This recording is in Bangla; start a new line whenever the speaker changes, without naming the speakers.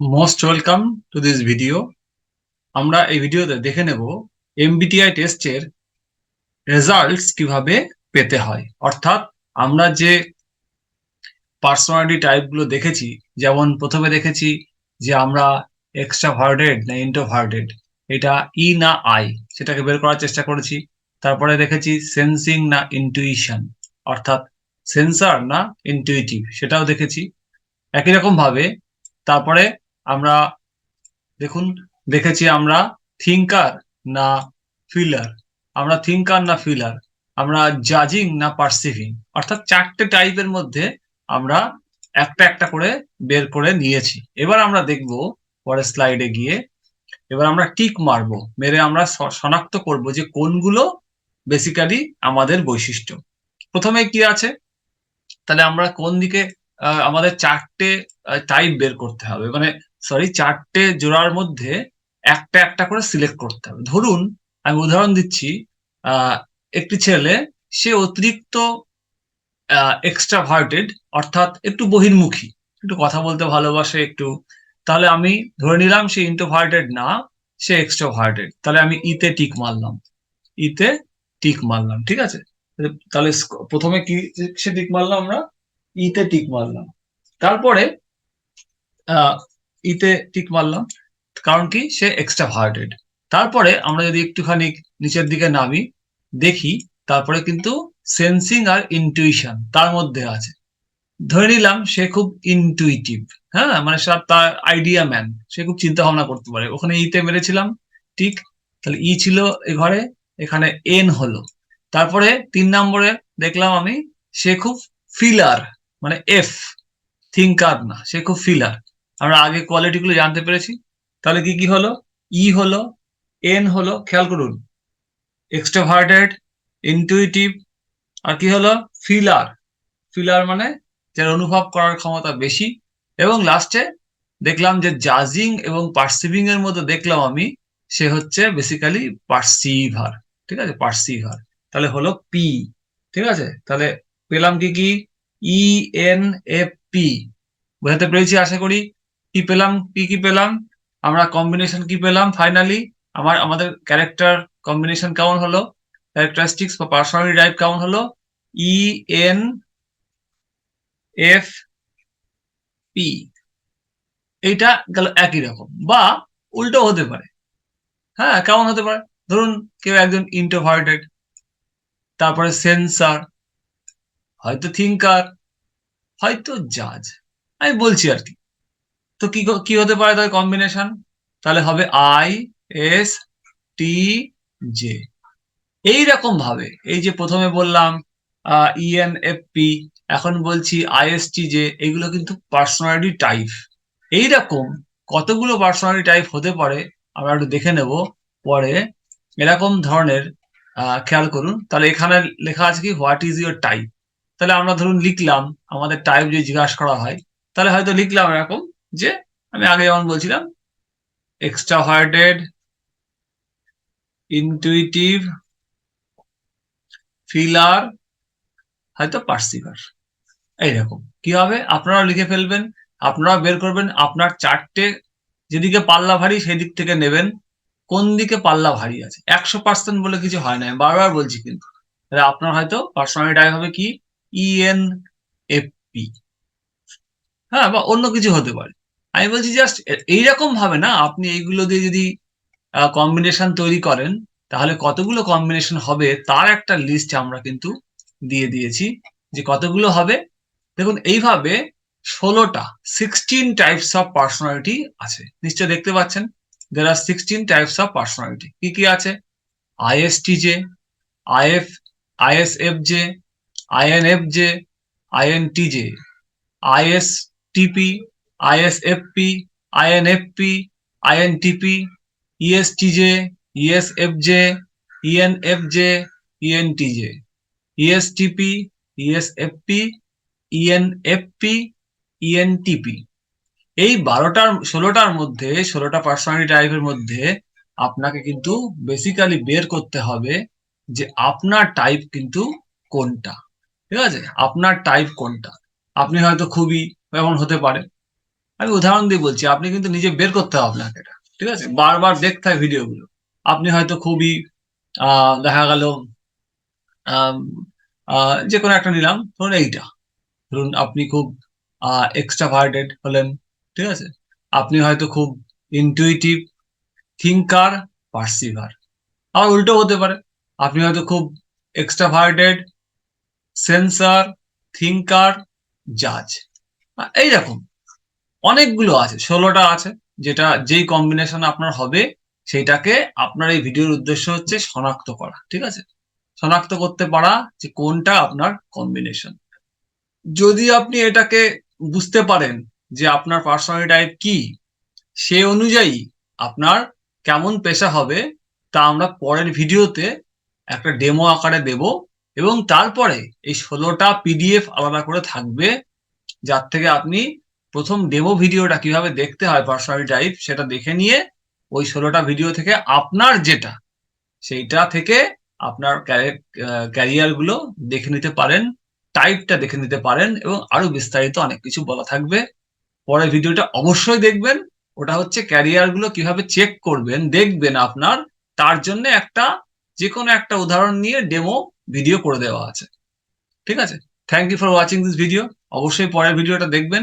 Most welcome to this video আমরা এই ভিডিওতে দেখে নেব এমবিটিআই টেস্টের রেজাল্টস কীভাবে পেতে হয়। অর্থাৎ আমরা যে পার্সোনালিটি টাইপগুলো দেখেছি, যেমন প্রথমে দেখেছি যে আমরা এক্সট্রা ভার্ডেড না ইন্টোভার্ডেড এটা ই না আই সেটাকে বের করার চেষ্টা করেছি। তারপরে দেখেছি সেন্সিং না ইন্টুইশন অর্থাৎ সেন্সার না ইন্টুইটিভ সেটাও দেখেছি। একই রকম ভাবে তারপরে আমরা, দেখুন, দেখেছি আমরা থিঙ্কার না ফিলার আমরা থিঙ্কার না ফিলার আমরা জাজিং না পারসিভিং অর্থাৎ চারটে টাইপের মধ্যে আমরা একটা একটা করে বের করে নিয়েছি। এবার আমরা দেখব পরের স্লাইডে গিয়ে। এবার আমরা টিক মারবো। মেরে আমরা শনাক্ত করব যে কোনগুলো বেসিক্যালি আমাদের বৈশিষ্ট্য। প্রথমে কি আছে? তাহলে আমরা কোন দিকে আমাদের চারটে টাইপ বের করতে হবে। মানে সরি চারটে জোড়ার মধ্যে একটা একটা করে সিলেক্ট করতে হবে। ধরুন, আমি উদাহরণ দিচ্ছি একটি ছেলে, সে অতিরিক্ত এক্সট্রাভার্টেড অর্থাৎ একটু বহির্মুখী, একটু কথা বলতে ভালোবাসে একটু, তাহলে আমি ধরে নিলাম সে ইন্টোভার্টেড না, সে এক্সট্রাভার্টেড তাহলে আমি ইতে টিক মারলাম। ইতে টিক মারলাম, ঠিক আছে? তাহলে প্রথমে কি, সে টিক মারলাম আমরা? ইতে টিক মারলাম। তারপরে ইতে টিক মারলাম, কারণ কি? সে এক্সট্রা ভার্টেড তারপরে আমরা যদি একটুখানি নিচের দিকে নামি, দেখি, তারপরে কিন্তু সেন্সিং আর ইনটুইশন তার মধ্যে আছে। ধরে নিলাম সে খুব ইনটুইটিভ হ্যাঁ? মানে সব তার আইডিয়া ম্যান সে খুব চিন্তা ভাবনা করতে পারে। ওখানে ইতে মেরেছিলাম ঠিক তাহলে ই ছিল এ ঘরে, এখানে এন হলো। তারপরে তিন নম্বরে দেখলাম আমি, সে খুব ফিলার মানে এফ থিঙ্কার না, সে খুব ফিলার আমরা আগে কোয়ালিটি গুলো জানতে পেরেছি। তাহলে কি কি হলো? ই e হলো এন হলো, খেয়াল করুন। এক্সট্রাভার্টেড ইনটুইটিভ আর কি হলো? ফিলার ফিলার মানে যার অনুভব করার ক্ষমতা বেশি। এবং লাস্টে দেখলাম যে জাজিং এবং পার্সিভিং এর মধ্যে দেখলাম আমি, সে হচ্ছে বেসিক্যালি পার্সিভার ঠিক আছে? পার্সিভার তাহলে হলো পি ঠিক আছে? তাহলে পেলাম কি কি? ই এন এফ পি বোঝাতে পেরেছি? আশা করি কি পেলাম, কি কি পেলাম, আমরা কম্বিনেশন কি পেলাম? ফাইনালি আমার, আমাদের ক্যারেক্টার কম্বিনেশন কেমন হলো? ক্যারেক্টারিস্টিক্স বা পার্সোনালিটি টাইপ কেমন হলো? ই এন এফ পি এইটা গেল একই রকম বা উল্টো হতে পারে। হ্যাঁ কেমন হতে পারে? ধরুন কেউ একজন ইন্টোভার্টেড তারপরে সেন্সার হয়তো থিঙ্কার হয়তো জাজ আমি বলছি আর কি। তো কি কি হতে পারে তার কম্বিনেশন তাহলে হবে আই এস টি জে এই রকম ভাবে এই যে প্রথমে বললাম ইএন এফ পি এখন বলছি আইএসটি জে এগুলো কিন্তু পার্সোনালিটি টাইপ এইরকম কতগুলো পার্সোনালিটি টাইপ হতে পারে, আমরা একটু দেখে নেব। পরে এরকম ধরনের খেয়াল করুন। তাহলে এখানে লেখা আছে কি হোয়াট ইজ ইউর টাইপ তাহলে আমরা ধরুন লিখলাম, আমাদের টাইপ যে জিজ্ঞাসা করা হয়, তাহলে হয়তো লিখলাম এরকম যে আমি আগে যেমন বলছিলাম এক্সট্রাভার্টেড ইনটুইটিভ ফিলার হয়তো পার্সিভার এইরকম কি হবে? আপনারা লিখে ফেলবেন আপনারা বের করবেন, আপনার চারটে যেদিকে পাল্লা ভারী সেই দিক থেকে নেবেন, কোন দিকে পাল্লা ভারী আছে? একশো পার্সেন্ট বলে কিছু হয় না বারবার বলছি কিন্তু। আপনার হয়তো পার্সোনালিটি হবে কি? ইএন এফ পি হ্যাঁ বা অন্য কিছু হতে পারে। আমি বলছি জাস্ট এইরকম ভাবে না, আপনি এইগুলো দিয়ে যদি কম্বিনেশন তৈরি করেন, তাহলে কতগুলো কম্বিনেশন হবে তার একটা লিস্ট আমরা কিন্তু দিয়ে দিয়েছি যে কতগুলো হবে। দেখুন, এইভাবে ষোলোটা সিক্সটিন টাইপস অফ পার্সোনালিটি আছে। নিশ্চয় দেখতে পাচ্ছেন? দের আর সিক্সটিন টাইপস অফ পার্সোনালিটি কি কি আছে? IST J IF ISF J INF J INT J ISTP ISFP INFP INTP ESTJ ESFJ ENFJ ENTJ ESTP ESFP ENFP ENTP এই বারোটার, ষোলোটার মধ্যে, ষোলোটা পার্সোনালিটি টাইপের মধ্যে আপনাকে কিন্তু বেসিক্যালি বের করতে হবে যে আপনার টাইপ কিন্তু কোনটা। ঠিক আছে? আপনার টাইপ কোনটা? আপনি হয়তো খুবই এমন হতে পারে আমি উদাহরণ দিয়ে বলছি, আপনি কিন্তু নিজে বের করতে হবে আপনাকে এটা ঠিক আছে? বারবার দেখতে হয় ভিডিওগুলো। আপনি হয়তো খুবই দেখা গেল যে কোনো একটা নিলাম, ধরুন এইটা। ধরুন আপনি খুব এক্সট্রাভার্টেড হলেন, ঠিক আছে? আপনি হয়তো খুব ইনটুইটিভ থিঙ্কার পার্সিভার আবার উল্টো হতে পারে, আপনি হয়তো খুব এক্সট্রাভার্টেড সেন্সার থিঙ্কার জাজ এইরকম অনেকগুলো আছে, ষোলোটা আছে, যেটা যেই কম্বিনেশন আপনার হবে, সেইটাকে আপনার এই ভিডিওর উদ্দেশ্য হচ্ছে শনাক্ত করা, ঠিক আছে? শনাক্ত করতে পারা যে কোনটা আপনার কম্বিনেশন যদি আপনি এটাকে বুঝতে পারেন যে আপনার পার্সোনালিটি টাইপ কি, সে অনুযায়ী আপনার কেমন পেশা হবে, তা আমরা পরের ভিডিওতে একটা ডেমো আকারে দেব এবং তারপরে এই ষোলোটা পিডিএফ আলাদা করে থাকবে, যার থেকে আপনি প্রথম ডেমো ভিডিওটা কীভাবে দেখতে হয় পার্সোনালিটি টাইপ সেটা দেখে নিয়ে ওই ষোলোটা ভিডিও থেকে আপনার যেটা, সেইটা থেকে আপনার ক্যারিয়ারগুলো দেখে নিতে পারেন টাইপটা দেখে নিতে পারেন এবং আরও বিস্তারিত অনেক কিছু বলা থাকবে। পরের ভিডিওটা অবশ্যই দেখবেন। ওটা হচ্ছে ক্যারিয়ারগুলো কীভাবে চেক করবেন, দেখবেন আপনার, তার জন্য একটা যে কোনো একটা উদাহরণ নিয়ে ডেমো ভিডিও করে দেওয়া আছে। ঠিক আছে? Thank you for watching this video অবশ্যই পরের ভিডিওটা দেখবেন।